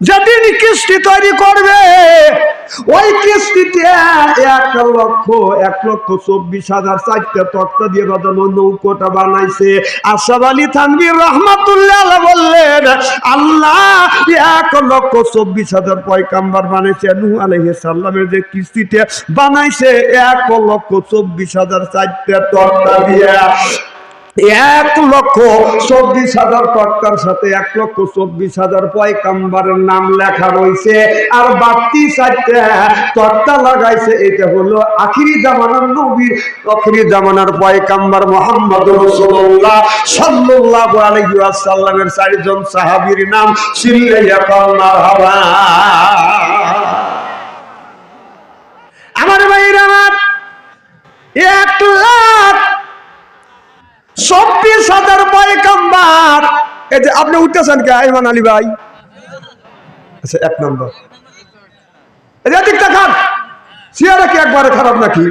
যেদিন কিস্তি তৈরি করবে, ওই কিস্তিতে এক লক্ষ এক লক্ষ চব্বিশ হাজার চারটে তক্তা দিয়ে বাঁধানো নৌকোটা বানাইছে। আশাব আলী থানবির রহমাতুল্লাহ বললেন, আল্লাহ এক লক্ষ চব্বিশ হাজার পয়কাম্বার বানাইছে, নূহ আলাইহিস সালামের যে কিস্তিতে বানাইছে, এক লক্ষ চব্বিশ হাজার চারটে তক্তা দিয়ে। এক লক্ষ চব্বিশ হাজার তক্তার সাথে এক লক্ষ চব্বিশ হাজার পয়কাম্বারের নাম লেখা রয়েছে। আর বাড়তি চারটে তক্তা লাগাইছে, এটা হলো আখিরি জামানার নবীর, আখিরি জামানার পয়কাম্বার মোহাম্মদ রসুল্লাহ সাল্লাহ আলাইহি ওয়াসাল্লামের চারজন সাহাবীর নাম সিল্লাইয়া আমার ভাইরা আমার এক লাখ চব্বিশ হাজার পয়কাম্বার এই যে আপনি উঠতেছেন কে ইমান আলী ভাই? আচ্ছা এক নম্বর। কি খারাপ নাকি?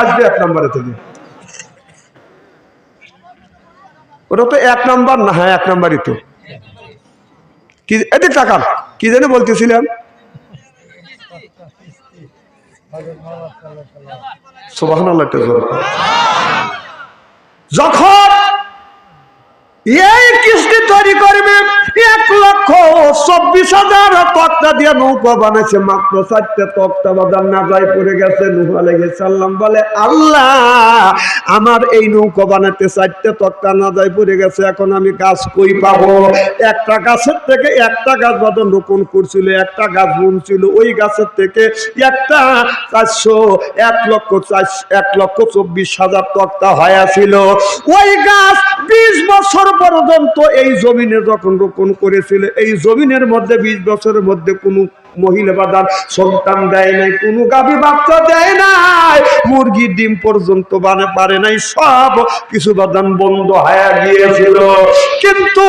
আলী এক নম্বরে থেকে। এক হ্যাঁ এক তো। কি কি জানি বলতেছিলাম? যখন এই করবে এখন আমি গাছ কই পাবো? একটা গাছের থেকে একটা গাছ বাদন রোপণ করছিল, একটা গাছ বুনছিল, ওই গাছের থেকে একটা চারশো এক লক্ষ এক লক্ষ চব্বিশ হাজার তক্তা হয়েছিল ওই গাছ বিশ বছর পর্যন্ত এই জমিনে যখন রোপণ করেছিল এই জমিনের মধ্যে বিশ বছরের মধ্যে কোনো মহিলা বাদান সন্তান দেয় নাই, কোনো গাভী বাচ্চা দেয় নাই, মুরগির ডিম পর্যন্ত বানে পারে নাই, সব কিছু বাদান বন্ধ হয়ে গিয়েছিল। কিন্তু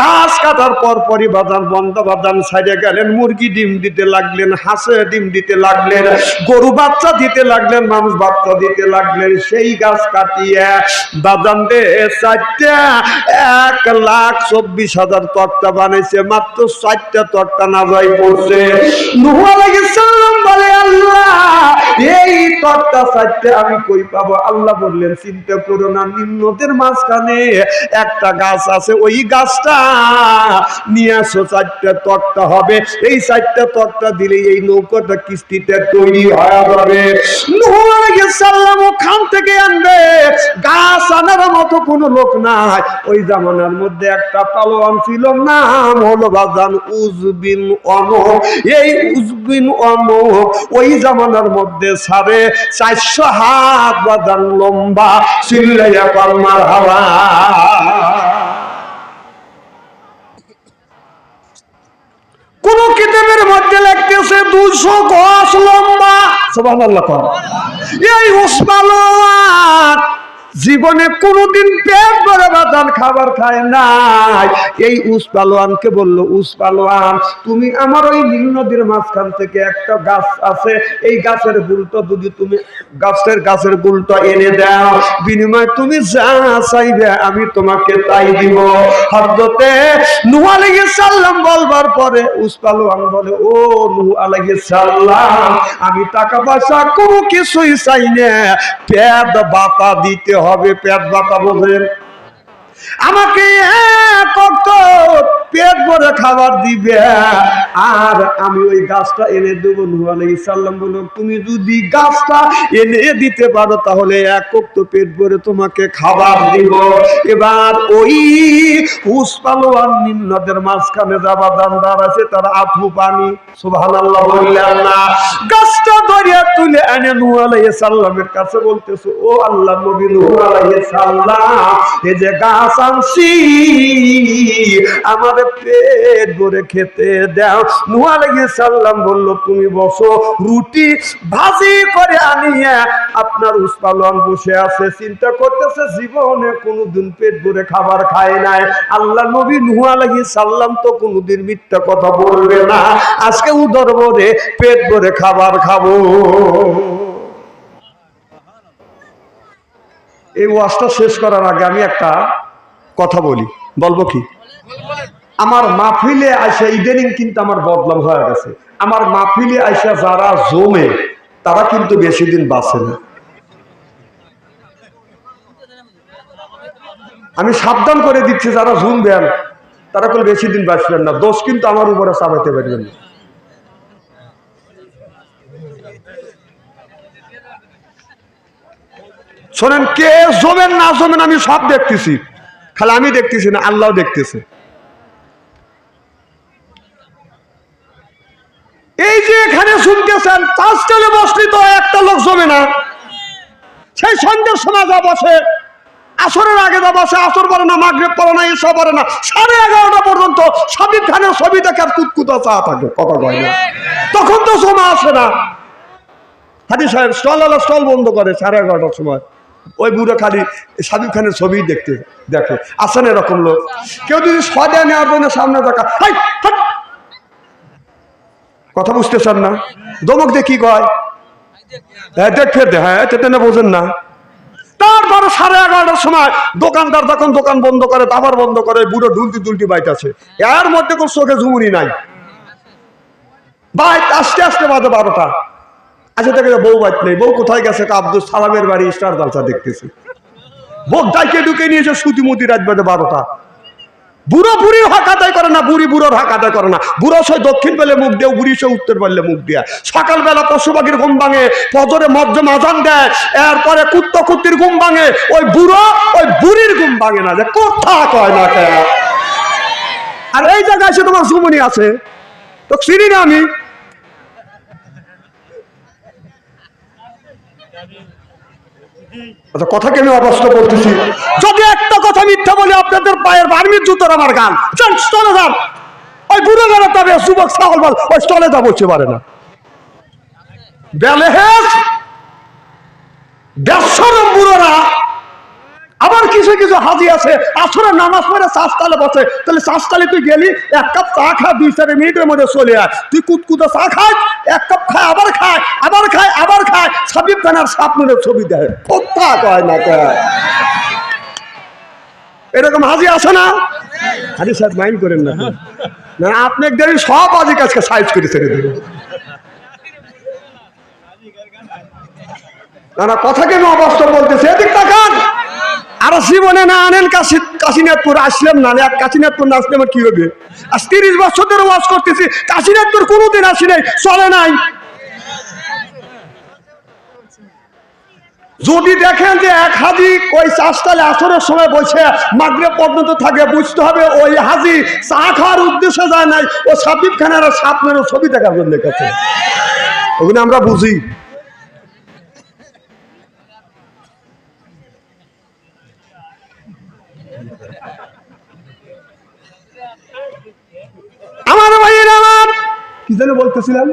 গাছ কাটার পর পরই বাদান বন্ধ বাদান গেলেন, মুরগি ডিম দিতে লাগলেন, হাঁসে ডিম দিতে লাগলেন, গরু বাচ্চা দিতে লাগলেন, মানুষ বাচ্চা দিতে লাগলেন, সেই গাছ কাটিয়ে বাদান দে চারটা, এক লাখ চব্বিশ হাজার তক্তা বানাইছে, মাত্র চারটা তক্তা না যাই পড়ছে। নুহু আলাইহিস সালাম তক্তা চারটে আমি কই পাবো? আল্লাহ বললেন, চিন্তা করো না, নিম্নদের মাঝখানে একটা গাছ আছে, ওই গাছটা নিয়ে আসো, চারটা তক্তা হবে। এই চারটা তক্তা দিলে এই নৌকাটা কিস্তিতে তৈরি হয়ে যাবে। আলাইহিস ওখান থেকে আনবে। গাছ আনার মতো কোনো লোক নাই। ওই জামানার মধ্যে একটা পালোয়ান ছিল, নাম হলো বাজান উজবিন অনক এই উজবিন অনক ওই জামানার মধ্যে সাড়ে চারশো হাত বাজান লম্বা চিল্লাইয়া পালমার হাওয়া। কোন কিতাবের মধ্যে লিখতেছে দুশো গজ লম্বা। সুবহানাল্লাহ এই উসমানোয়ান জীবনে কোনোদিন পেট ভরে বাদান খাবার খায় নাই। এই উস পালোয়ানকে বলল, উস পালোয়ান, তুমি আমার ওই নীল নদীর মাঝখান থেকে একটা গাছ আছে, এই গাছের গুলটা যদি তুমি, গাছের গাছের গুলটা এনে দাও, বিনিময় তুমি যা চাইবে আমি তোমাকে তাই দিব। হজরতে নূহ আলাইহিস সালাম বলবার পরে উস পালোয়ান বলে, ও নূহ আলাইহিস সালাম, আমি টাকা পয়সা কোনো কিছুই চাই না। পেট বাতা দিতে হবে পেট ব্যথা বোঝেন আমাকে এক অক্ত পেট ভরে খাবার দিবে। আর আমি ওই গাছটা এনে দেবো নুহ সাল্লাম বলল, তুমি যদি গাছটা এনে দিতে পারো, তাহলে এক অক্ত পেট ভরে তোমাকে খাবার দিব। এবার ওই উসপালোয়ান নিম্নদের মাঝখানে যাবা দান্দার আছে, তার আথু পানি। সুবহানাল্লাহ বললেন না গাছটা ধরিয়া তুলে এনে নূহ কাছে বলতেছে, ও আল্লাহ নবী এই যে গাছ আনছি আমাদের পেট ভরে খেতে দাও। নূহ আলাইহিস সালাম বলল, তুমি বসো, রুটি ভাজি করে আনিয়ে আপনার উসপালন বসে আছে। চিন্তা করতেছে জীবনে কোনোদিন পেট ভরে খাবার খায় নাই। আল্লাহ নবী নূহ আলাইহিস সালাম তো কোনোদিন মিথ্যা কথা বলবে না। আজকে উদর ভরে পেট ভরে খাবার খাব। এই ওয়াজটা শেষ করার আগে আমি একটা কথা বলি। বলব কি? আমার মাহফিলে আইসা ইদানিং কিন্তু আমার বদলাম হয়ে গেছে। আমার মাহফিলে আইসা যারা জমে, তারা কিন্তু বেশি দিন বাঁচে না। আমি সাবধান করে দিচ্ছি, যারা জুমবেন তারা কোনো বেশি দিন বাঁচবেন না। দোষ কিন্তু আমার উপরে চাপাইতে পারবেন না। শোনেন, কে জমেন না জমেন আমি সব দেখতেছি। খালি আমি দেখতেছি না, আল্লাহ দেখতেছে। এই যে এখানে শুনতেছেন পাঁচটালে বসলি তো একটা লোক জমে না। সেই সন্ধ্যের সময় যা বসে, আসরের আগে যা বসে, আসর পরে না, মাগরেব পরে না এসব পরে না, সাড়ে এগারোটা পর্যন্ত সাবির খানের ছবি দেখে আর কুতকুতা চা থাকে, কথা কয় না। তখন তো জমা আসে না। হাজি সাহেব, স্টল আলা স্টল বন্ধ করে সাড়ে এগারোটার সময়। ওই বুড়ো খালি সাবির খানের ছবি দেখতে দেখে। আসেন এরকম লোক। কেউ যদি সদা নেওয়ার জন্য সামনে দেখা! কথা বুঝতেছেন না? দমক দিয়ে কি কয়? হ্যাঁ দেখ ফের হ্যাঁ বোঝেন না। তারপরে সাড়ে এগারোটার সময় দোকানদার যখন দোকান বন্ধ করে, দাবার বন্ধ করে, বুড়ো ঢুলতি দুলটি বাইতাছে। এর মধ্যে কোন চোখে ঝুমুনি নাই। বাইক আস্তে আস্তে বাজে বারোটা। আচ্ছা দেখে বউ বাইত নেই। বউ কোথায় গেছে? আব্দুল সালামের বাড়ি, স্টার জালসা দেখতেছি। বউ ডাইকে ঢুকে নিয়েছে সুতিমতি রাত বাজে বারোটা। বুড়ো বুড়ি হক আদায় করে না, বুড়ি বুড়োর হক আদায় করে না। বুড়ো সে দক্ষিণ পেলে মুখ দেয়, বুড়ি সে উত্তর পারলে মুখ দেয়। সকালবেলা পশু পাখির ঘুম ভাঙে, ফজরে মজ্জম আজান দেয়, এরপরে কুত্ত কুত্তির ঘুম ভাঙে, ওই বুড়ো, ওই বুড়ির ঘুম ভাঙে না যে কথা কয় না কে। আর এই জায়গায় সে তোমার সুমনি আছে। তো চিনি না আমি। আচ্ছা কথা কেন অবস্থ করতেছি যদি একটা কথা মিথ্যা বলি, আপনাদের পায়ের বার্মির জুতোর আমার গান। চল, চলে যান। ওই বুড়ো বল, ওই স্টলে যা বলতে পারে না। বেলেহেজ দেড়শোরম বুড়োরা আবার কিছু হাজি আছে আসরে নামাজ পড়ে চাষতালে বসে। তাহলে চাষতালে তুই গেলি, এক কাপ চা খা, দুই, চার মিনিটের মধ্যে চলে আয়। তুই কুতকুতো চা খায় এক কাপ খায় আবার খায় আবার খায় আবার খায় সাবিব খানার স্বপ্নের ছবি দেয় কোথা কয় না কয়? এরকম হাজি আছে না? হাজি সাহেব মাইন্ড করেন না না আপনি একদিন সব হাজি কাজকে সাইজ করে ছেড়ে দেবেন। না না, কথা কেন অবাস্তব বলতেছে? এদিক তাকান। জীবনে না আনেন কাশি কাশীনাথপুর আসলাম না। এক কাশীনাথপুর না আসলে কি হবে? আজ তিরিশ বছর ধরে ওয়াজ করতেছি, কাশীনাথপুর কোনোদিন আসি নাই, চলে নাই। যদি দেখেন যে এক হাজি ওই চাষতালে আসরের সময় বসে মাগরে পর্যন্ত থাকে, বুঝতে হবে ওই হাজি চা খাওয়ার উদ্দেশ্যে যায় নাই, ও সাবিব খানের স্বপ্নের ছবি দেখার জন্য গেছে ওগুলো আমরা বুঝি। আমার ভাইয়ের আমার। কি যেন বলতেছিলাম?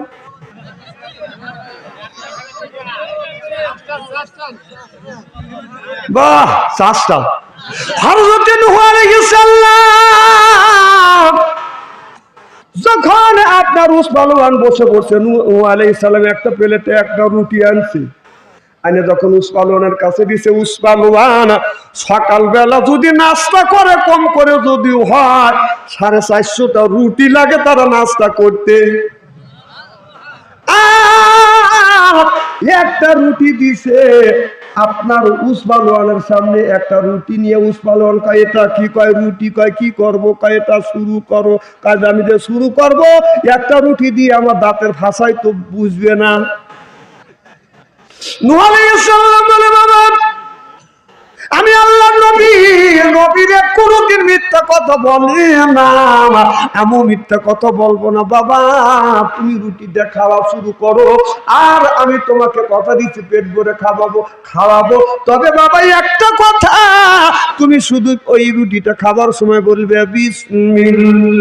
বাহ চাষটা হরজত নূহ আলাইহিস যখন আপনার উসমানওয়ান বসে বসে নূহ একটা প্লেটে একটা রুটি আনছে আনে যখন উসমানওয়ানের কাছে দিছে উসমানওয়ান সকালবেলা যদি নাস্তা করে, কম করে যদি হয়, সাড়ে চারশোটা রুটি লাগে তারা নাস্তা করতে। একটা রুটি দিছে, আপনার উসমানওয়ানের সামনে একটা রুটি নিয়ে উসমানওয়ান কয়, এটা কি কয়, রুটি কয়, কি করব কয়, এটা শুরু করো। কাজ আমি যে শুরু করব, একটা রুটি দিয়ে আমার দাঁতের ভাষায় তো বুঝবে না। আমি আল্লাহ নবী, নবীরে কোনোদিন মিথ্যা কথা বলে না এমন মিথ্যা কথা বলব না। বাবা, তুমি রুটিটা খাওয়া শুরু করো, আর আমি তোমাকে কথা দিচ্ছি, পেট ভরে খাওয়াবো খাওয়াবো। তবে বাবা, একটা কথা তুমি শুধু ওই রুটিটা খাবার সময় বলবে রাহিম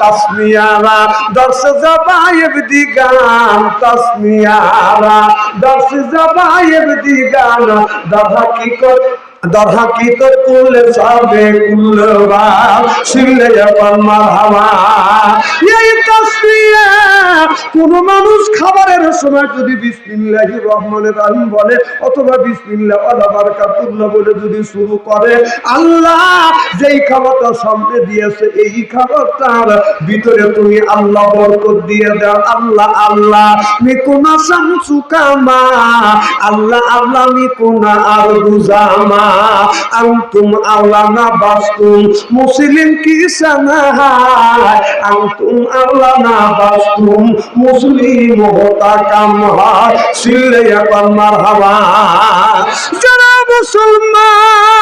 তসমিয়ারা দর্শ জবাইব দিগান, তসমিয়ারা দর্শ জবাইব দিগান। দভা কি কর মারহামা এই তসমিয়া কোন মানুষ খাবারের সময় যদি বিসমিল্লাহ রহমান রাহিম বলে অথবা বিসমিল্লাহ আল্লাহ বারকাতুল্লাহ বলে যদি শুরু করে, আল্লাহ যেই খাবারটা সামনে দিয়েছে, এই খাবারটার ভিতরে তুমি আল্লাহ বরকত দিয়ে দাও। আল্লাহ আল্লাহ মিকুনা শামসু কামা। আল্লাহ আল্লাহ মিকুনা আর বুজামা আন্তুম আল্লাহ না বাস্তুম মুসলিম কি সানাহায়? আন্তুম আল্লাহ না বাস্তুম মুসলিম হতা কাম সিল্লে এখন মারহাবা। যারা মুসলমান,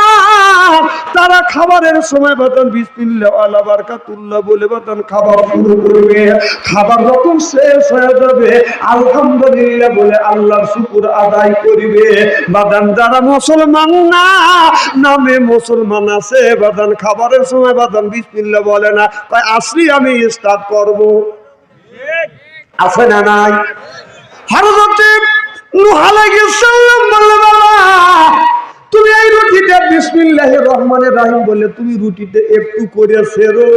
তারা খাবারের সময় বাতন বিসমিল্লাহ আলা বারকাতুল্লাহ বলে বাতন খাবার শুরু করবে। খাবার যখন শেষ হয়ে যাবে, আলহামদুলিল্লাহ বলে আল্লাহর শুকুর আদায় করিবে। বাদান যারা মুসলমান না, নামে মুসলমান আছে, বাদান খাবারের সময় বাদান বিসমিল্লাহ বলে না। তাই আসলি আমি স্টার্ট করব। আছে না নাই? হরজতে নুহালে গেছিলাম বললেন বাবা তুমি এই রুটিতে বিসমিল্লাহির রহমানির রহিম বলে তুমি রুটিতে একটু করে সেরো,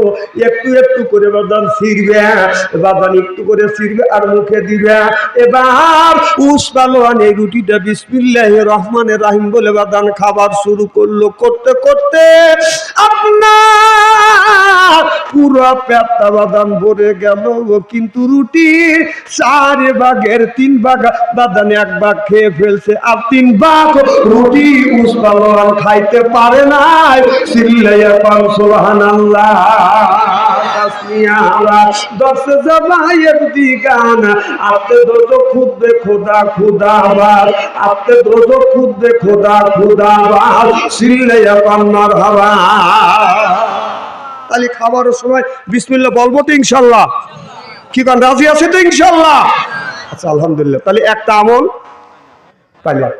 একটু একটু করে বাদান ছিড়বে বাদান একটু করে ছিড়বে আর মুখে দিবে। এবার উস এই রুটিটা বিসমিল্লাহির রহমানির রহিম বলে বাদান খাবার শুরু করল। করতে করতে আপনার পুরো পেটটা বাদাম ভরে গেল। কিন্তু রুটি চার ভাগের তিন ভাগ বাদান এক ভাগ খেয়ে ফেলছে। আর তিন ভাগ রুটি উসপালোয়ান খাইতে পারে নাই। সিল্লাইয়া পান সোহান আল্লাহ আপনি দোজো খুদবে খোদা, খুদা আবার। আপনি দোজো খুদবে খোদা, খুদা আবার। সিল্লাইয়া পান্নার হাওয়া তাহলে খাবারের সময় বিসমিল্লাহ বলব তো ইনশাল্লাহ। কি কারণ রাজি আছে তো ইনশাল্লাহ? আচ্ছা আলহামদুলিল্লাহ। তাহলে একটা আমল। পাইলাম